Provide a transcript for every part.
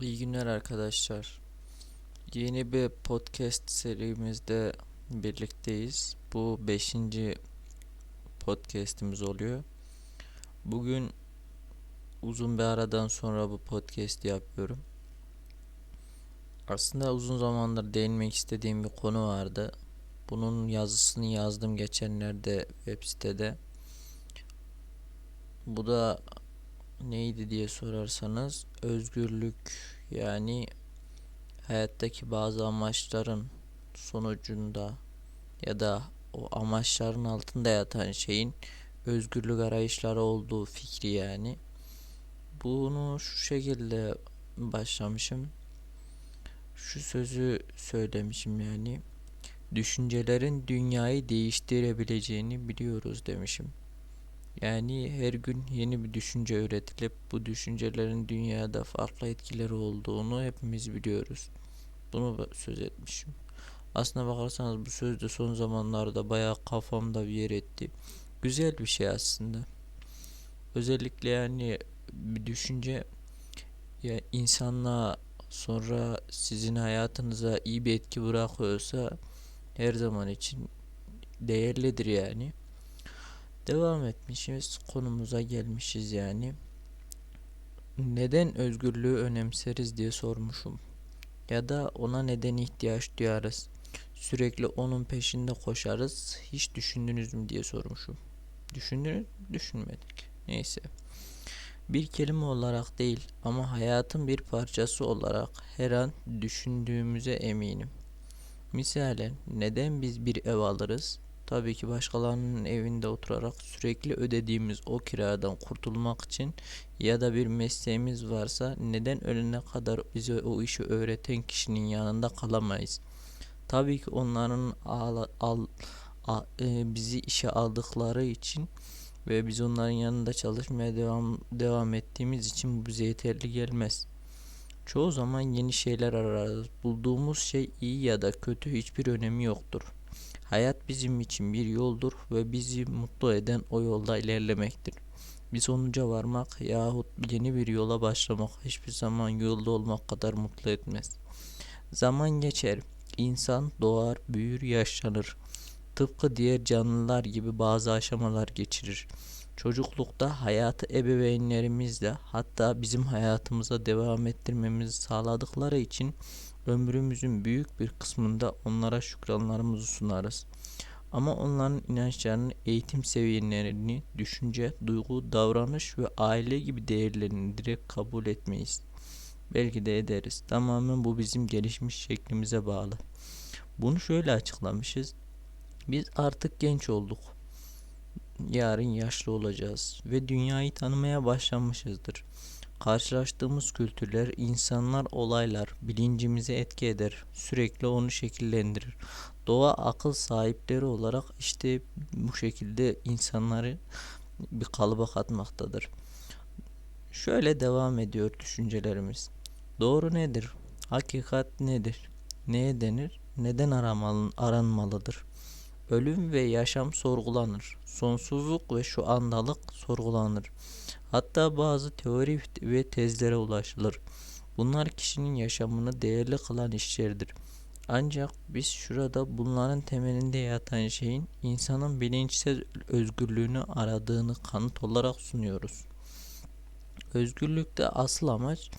İyi günler arkadaşlar. Yeni bir podcast serimizde birlikteyiz. Bu 5. podcast'imiz oluyor. Bugün uzun bir aradan sonra bu podcast'i yapıyorum. Aslında uzun zamandır değinmek istediğim bir konu vardı. Bunun yazısını yazdım geçenlerde web sitede. Bu da neydi diye sorarsanız özgürlük yani hayattaki bazı amaçların sonucunda ya da o amaçların altında yatan şeyin özgürlük arayışları olduğu fikri yani. Bunu şu şekilde başlamışım. Şu sözü söylemişim yani. Düşüncelerin dünyayı değiştirebileceğini biliyoruz demişim. Yani her gün yeni bir düşünce üretilip bu düşüncelerin dünyada farklı etkileri olduğunu hepimiz biliyoruz. Bunu söz etmişim. Aslına bakarsanız bu söz de son zamanlarda bayağı kafamda bir yer etti. Güzel bir şey aslında. Özellikle yani bir düşünce ya insanlığa sonra sizin hayatınıza iyi bir etki bırakıyorsa her zaman için değerlidir yani. Devam etmişiz. Konumuza gelmişiz yani. Neden özgürlüğü önemseriz diye sormuşum. Ya da ona neden ihtiyaç duyarız. Sürekli onun peşinde koşarız. Hiç düşündünüz mü diye sormuşum. Düşündünüz Düşünmedik. Neyse. Bir kelime olarak değil ama hayatın bir parçası olarak her an düşündüğümüze eminim. Misalen neden biz bir ev alırız? Tabii ki başkalarının evinde oturarak sürekli ödediğimiz o kiradan kurtulmak için ya da bir mesleğimiz varsa neden ölene kadar bize o işi öğreten kişinin yanında kalamayız? Tabii ki onların al, al, al, e, bizi işe aldıkları için ve biz onların yanında çalışmaya devam devam ettiğimiz için bu bize yeterli gelmez. Çoğu zaman yeni şeyler ararız. Bulduğumuz şey iyi ya da kötü hiçbir önemi yoktur. Hayat bizim için bir yoldur ve bizi mutlu eden o yolda ilerlemektir. Bir sonuca varmak yahut yeni bir yola başlamak hiçbir zaman yolda olmak kadar mutlu etmez. Zaman geçer, insan doğar, büyür, yaşlanır. Tıpkı diğer canlılar gibi bazı aşamalar geçirir. Çocuklukta hayatı ebeveynlerimizle hatta bizim hayatımıza devam ettirmemizi sağladıkları için ömrümüzün büyük bir kısmında onlara şükranlarımızı sunarız. Ama onların inançlarını, eğitim seviyelerini, düşünce, duygu, davranış ve aile gibi değerlerini direkt kabul etmeyiz. Belki de ederiz. Tamamen bu bizim gelişmiş şeklimize bağlı. Bunu şöyle açıklamışız. Biz artık genç olduk. Yarın yaşlı olacağız ve dünyayı tanımaya başlamışızdır. Karşılaştığımız kültürler, insanlar, olaylar bilincimize etki eder. Sürekli onu şekillendirir. Doğa akıl sahipleri olarak işte bu şekilde insanları bir kalıba katmaktadır. Şöyle devam ediyor düşüncelerimiz. Doğru nedir? Hakikat nedir? Neye denir? Neden aramalı, aranmalıdır? Ölüm ve yaşam sorgulanır. Sonsuzluk ve şu andalık sorgulanır. Hatta bazı teori ve tezlere ulaşılır. Bunlar kişinin yaşamını değerli kılan işlerdir. Ancak biz şurada bunların temelinde yatan şeyin insanın bilinçsel özgürlüğünü aradığını kanıt olarak sunuyoruz. Özgürlükte asıl amaç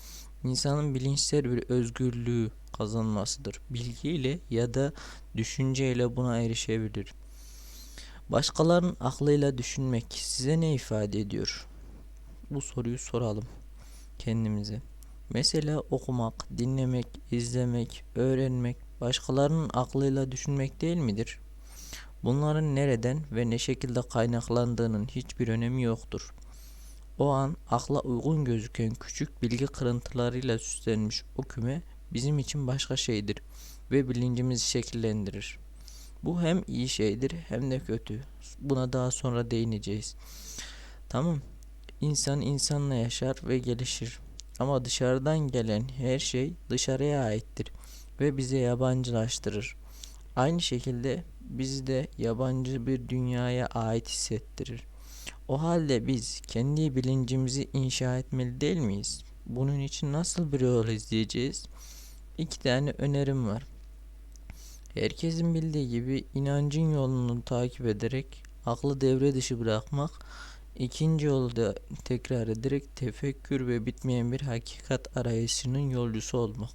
insanın bilinçsel bir özgürlüğü kazanmasıdır. Bilgiyle ya da düşünceyle buna erişebilir. Başkalarının aklıyla düşünmek size ne ifade ediyor? Bu soruyu soralım kendimize. Mesela okumak, dinlemek, izlemek, öğrenmek başkalarının aklıyla düşünmek değil midir? Bunların nereden ve ne şekilde kaynaklandığının hiçbir önemi yoktur. O an akla uygun gözüken küçük bilgi kırıntılarıyla süslenmiş o küme bizim için başka şeydir ve bilincimizi şekillendirir. Bu hem iyi şeydir hem de kötü. Buna daha sonra değineceğiz. Tamam. İnsan insanla yaşar ve gelişir. Ama dışarıdan gelen her şey dışarıya aittir ve bizi yabancılaştırır. Aynı şekilde bizi de yabancı bir dünyaya ait hissettirir. O halde biz kendi bilincimizi inşa etmeli değil miyiz? bunun için nasıl bir yol izleyeceğiz? İki tane önerim var. Herkesin bildiği gibi inancın yolunu takip ederek aklı devre dışı bırakmak, ikinci yolu da tekrar ederek tefekkür ve bitmeyen bir hakikat arayışının yolcusu olmak.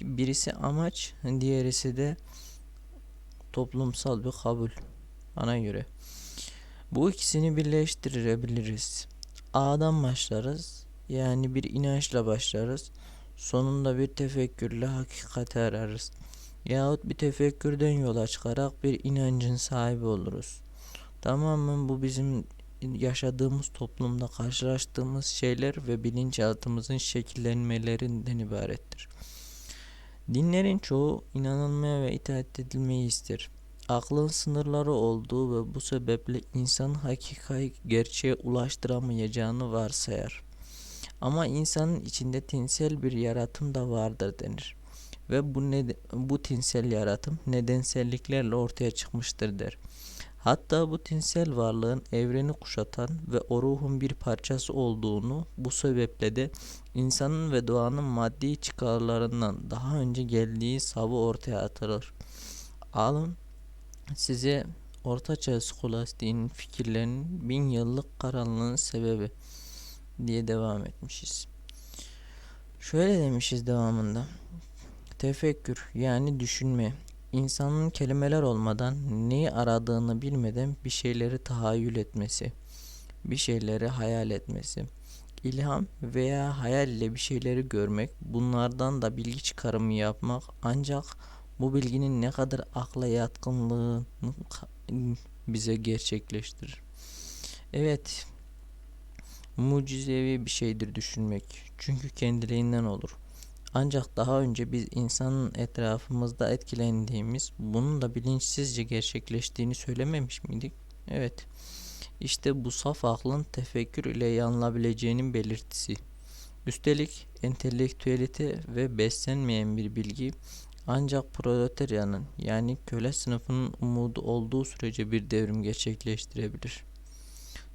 Birisi amaç, diğerisi de toplumsal bir kabul bana göre. Bu ikisini birleştirebiliriz. A'dan başlarız. Yani bir inançla başlarız. Sonunda bir tefekkürle hakikati ararız. Yahut bir tefekkürden yola çıkarak bir inancın sahibi oluruz. Tamamen bu bizim yaşadığımız toplumda karşılaştığımız şeyler ve bilinçaltımızın şekillenmelerinden ibarettir. Dinlerin çoğu inanılmaya ve itaat edilmeyi ister. Aklın sınırları olduğu ve bu sebeple insan hakikayı gerçeğe ulaştıramayacağını varsayar. Ama insanın içinde tinsel bir yaratım da vardır denir. Ve bu, ne, bu tinsel yaratım nedenselliklerle ortaya çıkmıştır der. Hatta bu tinsel varlığın evreni kuşatan ve o ruhun bir parçası olduğunu bu sebeple de insanın ve doğanın maddi çıkarlarından daha önce geldiği savı ortaya atılır. Alın size Ortaçağ skolastiğinin fikirlerinin bin yıllık karanlığın sebebi diye devam etmişiz. Şöyle demişiz devamında. Tefekkür yani düşünme. İnsanın kelimeler olmadan neyi aradığını bilmeden bir şeyleri tahayyül etmesi, bir şeyleri hayal etmesi. İlham veya hayal ile bir şeyleri görmek, bunlardan da bilgi çıkarımı yapmak ancak bu bilginin ne kadar akla yatkınlığını bize gerçekleştirir. Evet, mucizevi bir şeydir düşünmek. Çünkü kendiliğinden olur. Ancak daha önce biz insanın etrafımızda etkilendiğimiz, bunun da bilinçsizce gerçekleştiğini söylememiş miydik? Evet. İşte bu saf aklın tefekkür ile yanılabileceğinin belirtisi. Üstelik entelektüelite ve beslenmeyen bir bilgi ancak proletaryanın yani köle sınıfının umudu olduğu sürece bir devrim gerçekleştirebilir.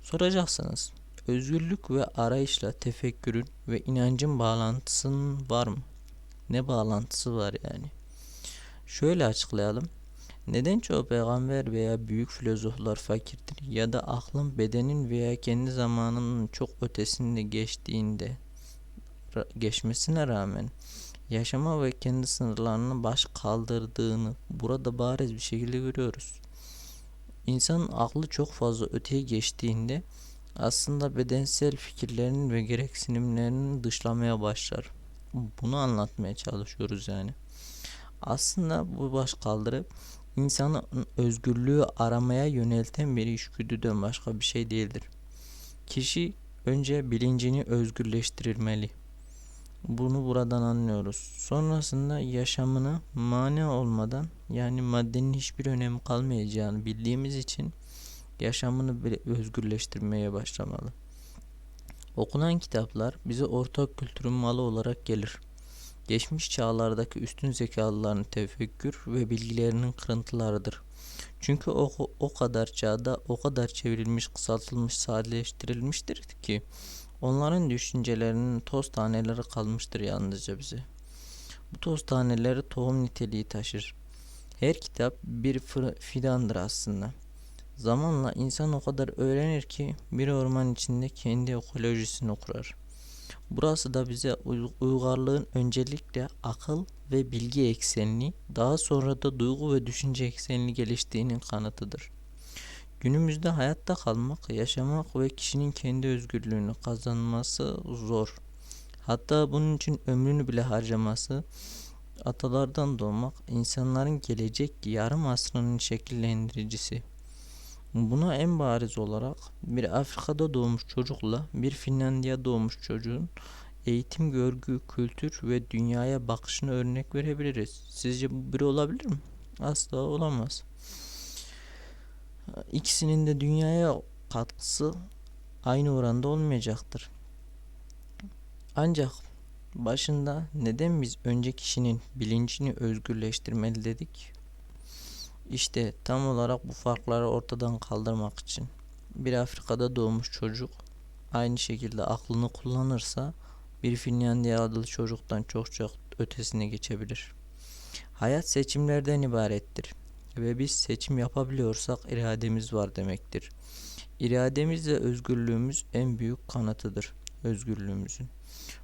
Soracaksınız, özgürlük ve arayışla tefekkürün ve inancın bağlantısının var mı? Ne bağlantısı var yani? Şöyle açıklayalım. Neden çoğu peygamber veya büyük filozoflar fakirdir ya da aklın bedenin veya kendi zamanının çok ötesinde geçtiğinde geçmesine rağmen yaşama ve kendi sınırlarını baş kaldırdığını burada bariz bir şekilde görüyoruz. İnsanın aklı çok fazla öteye geçtiğinde aslında bedensel fikirlerinin ve gereksinimlerinin dışlamaya başlar. Bunu anlatmaya çalışıyoruz yani. Aslında bu baş kaldırı insanın özgürlüğü aramaya yönelten bir işgüdüden başka bir şey değildir. Kişi önce bilincini özgürleştirilmeli. Bunu buradan anlıyoruz. Sonrasında yaşamını mani olmadan yani maddenin hiçbir önemi kalmayacağını bildiğimiz için yaşamını özgürleştirmeye başlamalı. Okunan kitaplar bize ortak kültürün malı olarak gelir. Geçmiş çağlardaki üstün zekalıların tefekkür ve bilgilerinin kırıntılarıdır. Çünkü o, o kadar çağda o kadar çevrilmiş, kısaltılmış, sadeleştirilmiştir ki onların düşüncelerinin toz taneleri kalmıştır yalnızca bize. Bu toz taneleri tohum niteliği taşır. Her kitap bir fidandır aslında. Zamanla insan o kadar öğrenir ki bir orman içinde kendi ekolojisini kurar. Burası da bize uygarlığın öncelikle akıl ve bilgi eksenini, daha sonra da duygu ve düşünce eksenini geliştiğinin kanıtıdır. Günümüzde hayatta kalmak, yaşamak ve kişinin kendi özgürlüğünü kazanması zor. Hatta bunun için ömrünü bile harcaması, atalardan doğmak, insanların gelecek yarım asrının şekillendiricisi. Buna en bariz olarak bir Afrika'da doğmuş çocukla bir Finlandiya doğmuş çocuğun eğitim, görgü, kültür ve dünyaya bakışını örnek verebiliriz. Sizce bu biri olabilir mi? Asla olamaz. İkisinin de dünyaya katkısı aynı oranda olmayacaktır. Ancak başında neden biz önce kişinin bilincini özgürleştirmeli dedik? İşte tam olarak bu farkları ortadan kaldırmak için bir Afrika'da doğmuş çocuk aynı şekilde aklını kullanırsa bir Finlandiya adlı çocuktan çok çok ötesine geçebilir. Hayat seçimlerden ibarettir ve biz seçim yapabiliyorsak irademiz var demektir. İrademiz ve özgürlüğümüz en büyük kanıtıdır özgürlüğümüzün.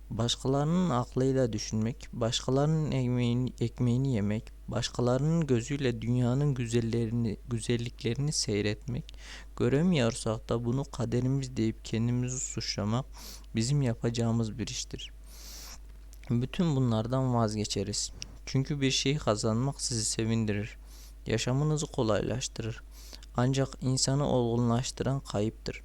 Başkalarının aklıyla düşünmek, başkalarının ekmeğini, ekmeğini yemek, başkalarının gözüyle dünyanın güzellerini, güzelliklerini seyretmek, göremiyorsak da bunu kaderimiz deyip kendimizi suçlamak bizim yapacağımız bir iştir. Bütün bunlardan vazgeçeriz. Çünkü bir şeyi kazanmak sizi sevindirir. Yaşamınızı kolaylaştırır. Ancak insanı olgunlaştıran kayıptır.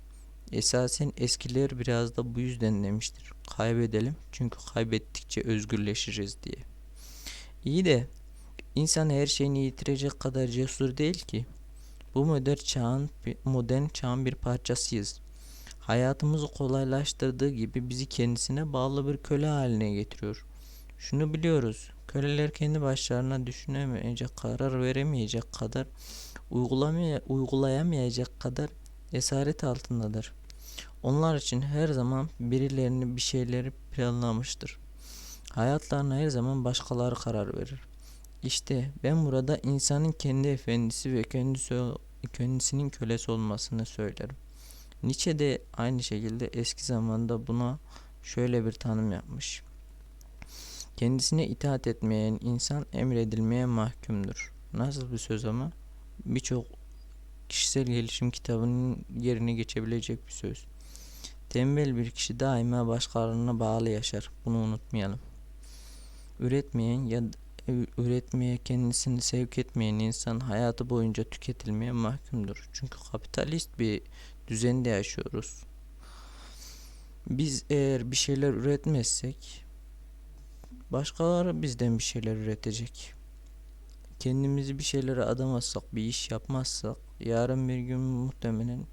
Esasen eskiler biraz da bu yüzden demiştir. Kaybedelim çünkü kaybettikçe özgürleşiriz diye. İyi de insan her şeyini yitirecek kadar cesur değil ki. Bu modern çağın, modern çağın bir parçasıyız. Hayatımızı kolaylaştırdığı gibi bizi kendisine bağlı bir köle haline getiriyor. Şunu biliyoruz. Köleler kendi başlarına düşünemeyecek, karar veremeyecek kadar, uygulayamayacak kadar esaret altındadır. Onlar için her zaman birilerini bir şeyleri planlamıştır. Hayatlarına her zaman başkaları karar verir. İşte ben burada insanın kendi efendisi ve kendisi, kendisinin kölesi olmasını söylerim. Nietzsche de aynı şekilde eski zamanda buna şöyle bir tanım yapmış. Kendisine itaat etmeyen insan emredilmeye mahkumdur. Nasıl bir söz ama? Birçok kişisel gelişim kitabının yerine geçebilecek bir söz. Tembel bir kişi daima başkalarına bağlı yaşar. Bunu unutmayalım. Üretmeyen ya üretmeye kendisini sevk etmeyen insan hayatı boyunca tüketilmeye mahkumdur. Çünkü kapitalist bir düzende yaşıyoruz. Biz eğer bir şeyler üretmezsek başkaları bizden bir şeyler üretecek. Kendimizi bir şeylere adamazsak, bir iş yapmazsak yarın bir gün muhtemelen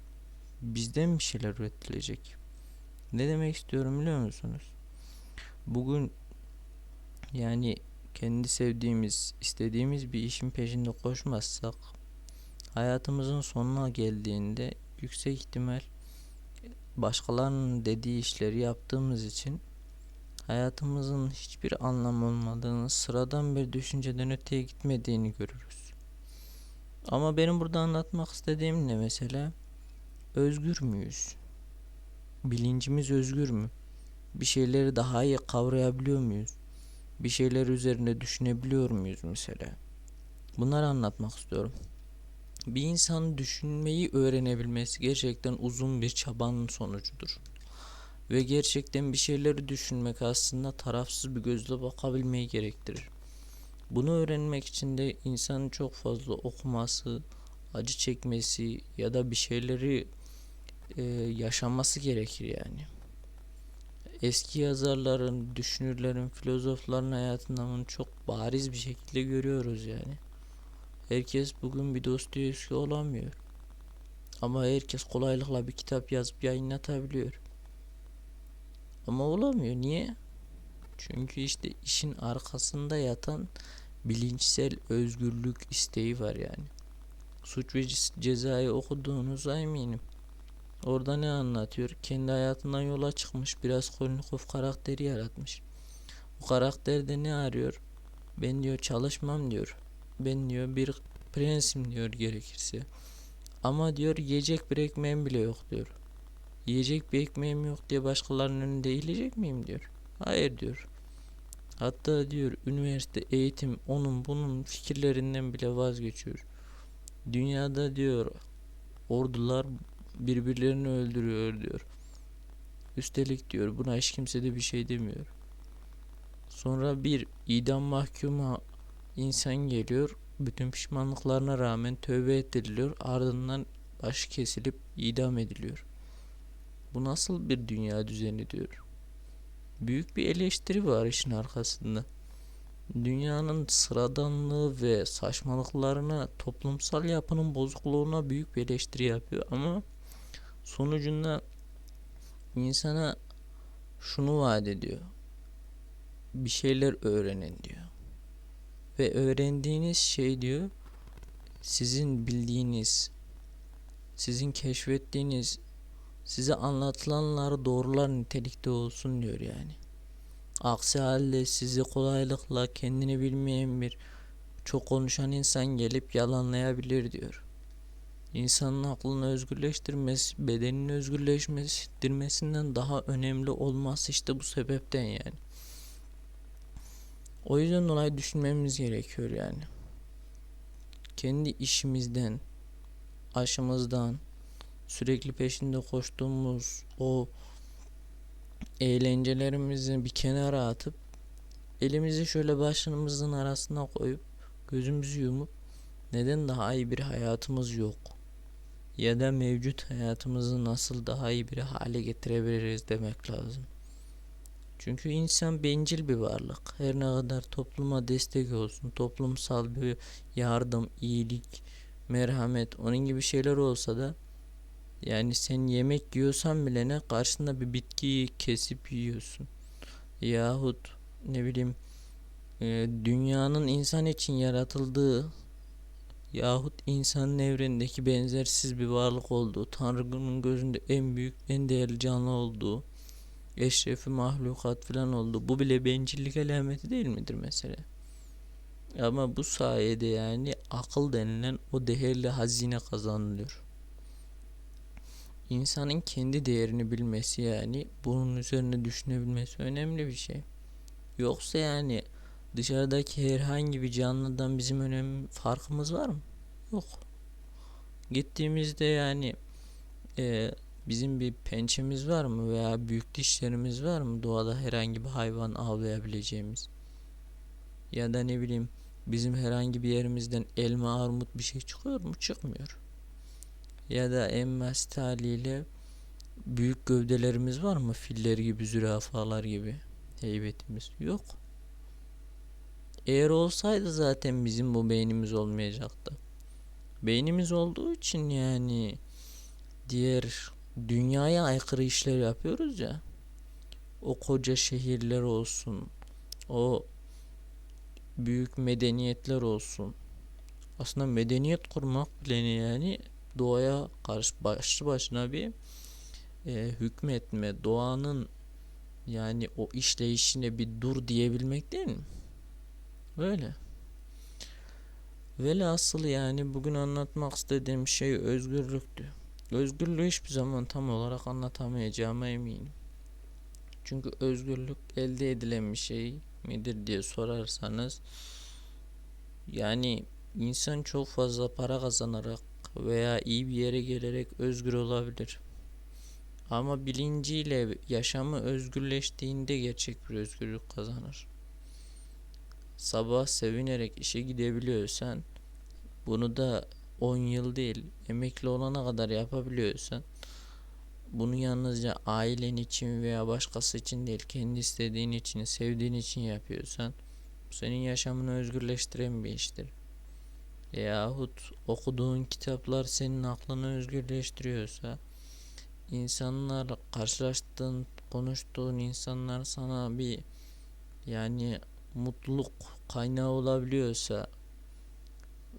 bizden bir şeyler üretilecek. Ne demek istiyorum biliyor musunuz? Bugün yani kendi sevdiğimiz, istediğimiz bir işin peşinde koşmazsak hayatımızın sonuna geldiğinde yüksek ihtimal başkalarının dediği işleri yaptığımız için hayatımızın hiçbir anlam olmadığını, sıradan bir düşünceden öteye gitmediğini görürüz. Ama benim burada anlatmak istediğim ne mesela? Özgür müyüz? Bilincimiz özgür mü? Bir şeyleri daha iyi kavrayabiliyor muyuz? Bir şeyler üzerinde düşünebiliyor muyuz mesela? Bunları anlatmak istiyorum. Bir insanın düşünmeyi öğrenebilmesi gerçekten uzun bir çabanın sonucudur. Ve gerçekten bir şeyleri düşünmek aslında tarafsız bir gözle bakabilmeyi gerektirir. Bunu öğrenmek için de insanın çok fazla okuması, acı çekmesi ya da bir şeyleri e, yaşaması gerekir yani. Eski yazarların, düşünürlerin, filozofların hayatından bunu çok bariz bir şekilde görüyoruz yani. Herkes bugün bir Dostoyevski olamıyor. Ama herkes kolaylıkla bir kitap yazıp yayınlatabiliyor. Ama olamıyor. Niye? Çünkü işte işin arkasında yatan bilinçsel özgürlük isteği var yani. Suç ve cezayı okuduğunuza eminim. Orada ne anlatıyor? Kendi hayatından yola çıkmış. Biraz Kolnikov karakteri yaratmış. Bu karakterde ne arıyor? Ben diyor çalışmam diyor. Ben diyor bir prensim diyor gerekirse. Ama diyor yiyecek bir ekmeğim bile yok diyor. Yiyecek bir ekmeğim yok diye başkalarının önünde eğilecek miyim diyor. Hayır diyor. Hatta diyor üniversite eğitim onun bunun fikirlerinden bile vazgeçiyor. Dünyada diyor ordular birbirlerini öldürüyor diyor. Üstelik diyor buna hiç kimse de bir şey demiyor. Sonra bir idam mahkumu insan geliyor. Bütün pişmanlıklarına rağmen tövbe ettiriliyor. Ardından başı kesilip idam ediliyor. Bu nasıl bir dünya düzeni diyor. Büyük bir eleştiri var işin arkasında. Dünyanın sıradanlığı ve saçmalıklarına, toplumsal yapının bozukluğuna büyük bir eleştiri yapıyor ama sonucunda insana şunu vaat ediyor. Bir şeyler öğrenin diyor. Ve öğrendiğiniz şey diyor sizin bildiğiniz, sizin keşfettiğiniz, size anlatılanları doğrular nitelikte olsun diyor yani. Aksi halde sizi kolaylıkla kendini bilmeyen bir çok konuşan insan gelip yalanlayabilir diyor. İnsanın aklını özgürleştirmesi, bedeninin özgürleştirmesinden daha önemli olması işte bu sebepten yani. O yüzden dolayı düşünmemiz gerekiyor yani. Kendi işimizden, aşımızdan, sürekli peşinde koştuğumuz o eğlencelerimizi bir kenara atıp elimizi şöyle başımızın arasına koyup gözümüzü yumup neden daha iyi bir hayatımız yok ya da mevcut hayatımızı nasıl daha iyi bir hale getirebiliriz demek lazım. Çünkü insan bencil bir varlık. Her ne kadar topluma destek olsun, toplumsal bir yardım, iyilik, merhamet, onun gibi şeyler olsa da yani sen yemek yiyorsan bile ne karşında bir bitkiyi kesip yiyorsun. Yahut ne bileyim e, dünyanın insan için yaratıldığı yahut insanın evrendeki benzersiz bir varlık olduğu, Tanrı'nın gözünde en büyük, en değerli canlı olduğu, eşrefi mahlukat falan oldu. Bu bile bencillik alameti değil midir mesela? Ama bu sayede yani akıl denilen o değerli hazine kazanılıyor. İnsanın kendi değerini bilmesi yani bunun üzerine düşünebilmesi önemli bir şey. Yoksa yani dışarıdaki herhangi bir canlıdan bizim önemli farkımız var mı? Yok. Gittiğimizde yani e, bizim bir pençemiz var mı veya büyük dişlerimiz var mı doğada herhangi bir hayvan avlayabileceğimiz? Ya da ne bileyim bizim herhangi bir yerimizden elma armut bir şey çıkıyor mu? Çıkmıyor. Ya da en basit haliyle büyük gövdelerimiz var mı? Filler gibi, zürafalar gibi heybetimiz. Yok. Eğer olsaydı zaten bizim bu beynimiz olmayacaktı. Beynimiz olduğu için yani diğer dünyaya aykırı işler yapıyoruz ya. O koca şehirler olsun. O büyük medeniyetler olsun. Aslında medeniyet kurmak bile yani doğaya karşı başlı başına bir e, hükmetme, doğanın yani o işleyişine bir dur diyebilmek değil mi? Öyle. Velhasıl yani bugün anlatmak istediğim şey özgürlüktü. Özgürlüğü hiçbir zaman tam olarak anlatamayacağıma eminim. Çünkü özgürlük elde edilen bir şey midir diye sorarsanız yani insan çok fazla para kazanarak veya iyi bir yere gelerek özgür olabilir. Ama bilinciyle yaşamı özgürleştiğinde gerçek bir özgürlük kazanır. Sabah sevinerek işe gidebiliyorsan bunu da 10 yıl değil emekli olana kadar yapabiliyorsan bunu yalnızca ailen için veya başkası için değil kendi istediğin için sevdiğin için yapıyorsan bu senin yaşamını özgürleştiren bir iştir. Yahut okuduğun kitaplar senin aklını özgürleştiriyorsa insanlar karşılaştığın konuştuğun insanlar sana bir yani mutluluk kaynağı olabiliyorsa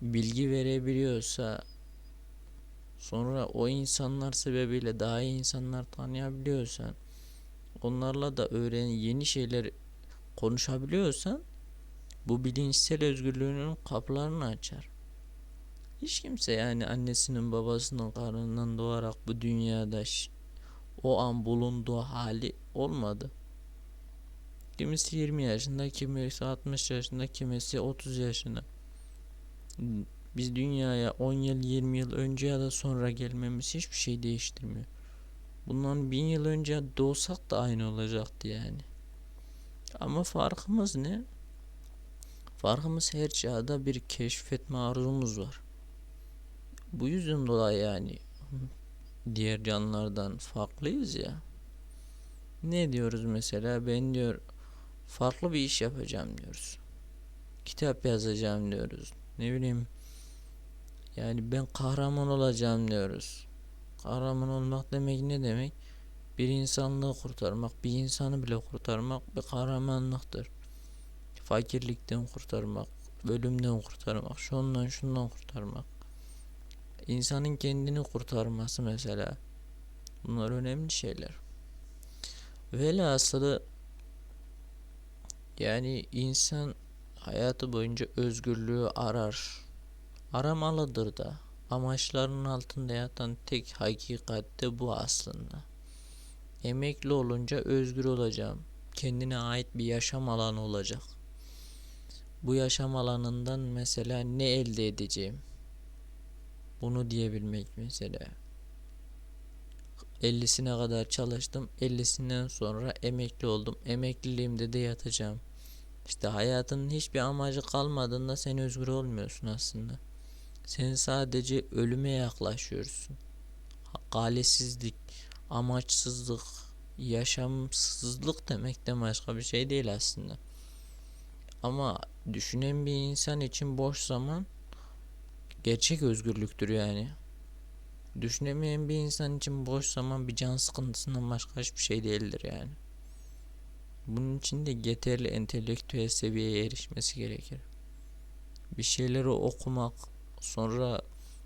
bilgi verebiliyorsa sonra o insanlar sebebiyle daha iyi insanlar tanıyabiliyorsan onlarla da öğren yeni şeyler konuşabiliyorsan bu bilinçsel özgürlüğünün kapılarını açar. Hiç kimse yani annesinin babasının karnından doğarak bu dünyada o an bulunduğu hali olmadı. Kimisi 20 yaşında, kimisi 60 yaşında, kimisi 30 yaşında. Biz dünyaya 10 yıl, 20 yıl önce ya da sonra gelmemiz hiçbir şey değiştirmiyor. Bundan bin yıl önce doğsak da aynı olacaktı yani. Ama farkımız ne? Farkımız her çağda bir keşfetme arzumuz var. Bu yüzden dolayı yani diğer canlılardan farklıyız ya. Ne diyoruz mesela? Ben diyor farklı bir iş yapacağım diyoruz. Kitap yazacağım diyoruz. Ne bileyim yani ben kahraman olacağım diyoruz. Kahraman olmak demek ne demek? Bir insanlığı kurtarmak, bir insanı bile kurtarmak bir kahramanlıktır. Fakirlikten kurtarmak, ölümden kurtarmak, şundan şundan kurtarmak. İnsanın kendini kurtarması mesela. Bunlar önemli şeyler. Velhasılı Yani insan hayatı boyunca özgürlüğü arar. Aramalıdır da. Amaçlarının altında yatan tek hakikat de bu aslında. Emekli olunca özgür olacağım. Kendine ait bir yaşam alanı olacak. Bu yaşam alanından mesela ne elde edeceğim? Bunu diyebilmek mesela. 50'sine kadar çalıştım. 50'sinden sonra emekli oldum. Emekliliğimde de yatacağım. İşte hayatının hiçbir amacı kalmadığında sen özgür olmuyorsun aslında. Sen sadece ölüme yaklaşıyorsun. Galesizlik, amaçsızlık, yaşamsızlık demekten başka bir şey değil aslında. Ama düşünen bir insan için boş zaman gerçek özgürlüktür yani. Düşünemeyen bir insan için boş zaman bir can sıkıntısından başka hiçbir şey değildir yani. Bunun için de yeterli entelektüel seviyeye erişmesi gerekir. Bir şeyleri okumak, sonra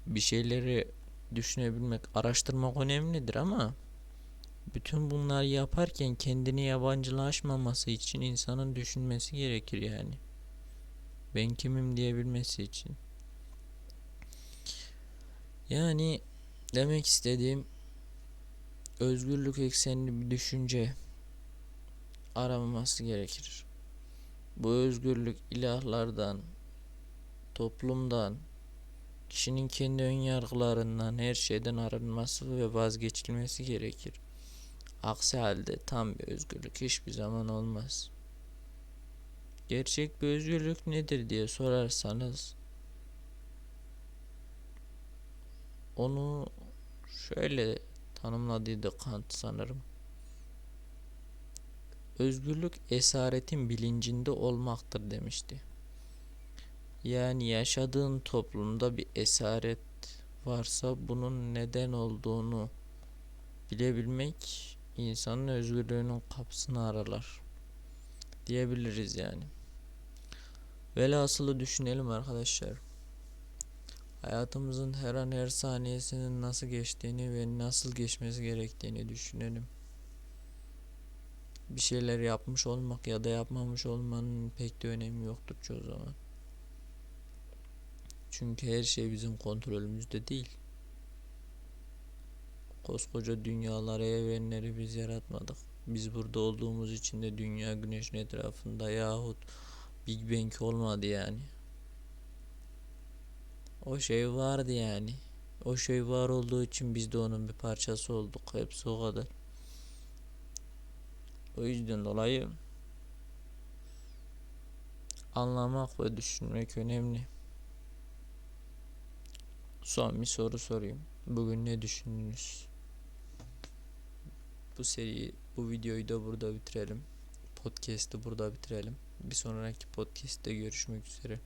bir şeyleri düşünebilmek, araştırmak önemlidir ama bütün bunları yaparken kendini yabancılaşmaması için insanın düşünmesi gerekir yani. Ben kimim diyebilmesi için. Yani demek istediğim özgürlük eksenli bir düşünce aramaması gerekir. Bu özgürlük ilahlardan, toplumdan, kişinin kendi ön yargılarından, her şeyden arınması ve vazgeçilmesi gerekir. Aksi halde tam bir özgürlük hiçbir zaman olmaz. Gerçek bir özgürlük nedir diye sorarsanız onu şöyle tanımladıydı Kant sanırım. Özgürlük esaretin bilincinde olmaktır demişti. Yani yaşadığın toplumda bir esaret varsa bunun neden olduğunu bilebilmek insanın özgürlüğünün kapısını aralar diyebiliriz yani. Velhasılı düşünelim arkadaşlar. Hayatımızın her an her saniyesinin nasıl geçtiğini ve nasıl geçmesi gerektiğini düşünelim. Bir şeyler yapmış olmak ya da yapmamış olmanın pek de önemi yoktur çoğu zaman. Çünkü her şey bizim kontrolümüzde değil. Koskoca dünyaları, evrenleri biz yaratmadık. Biz burada olduğumuz için de dünya güneşin etrafında yahut Big Bang olmadı yani. O şey vardı yani. O şey var olduğu için biz de onun bir parçası olduk. Hepsi o kadar. O yüzden dolayı anlamak ve düşünmek önemli. Son bir soru sorayım. Bugün ne düşündünüz? Bu seriyi, bu videoyu da burada bitirelim. Podcast'ı burada bitirelim. Bir sonraki podcast'te görüşmek üzere.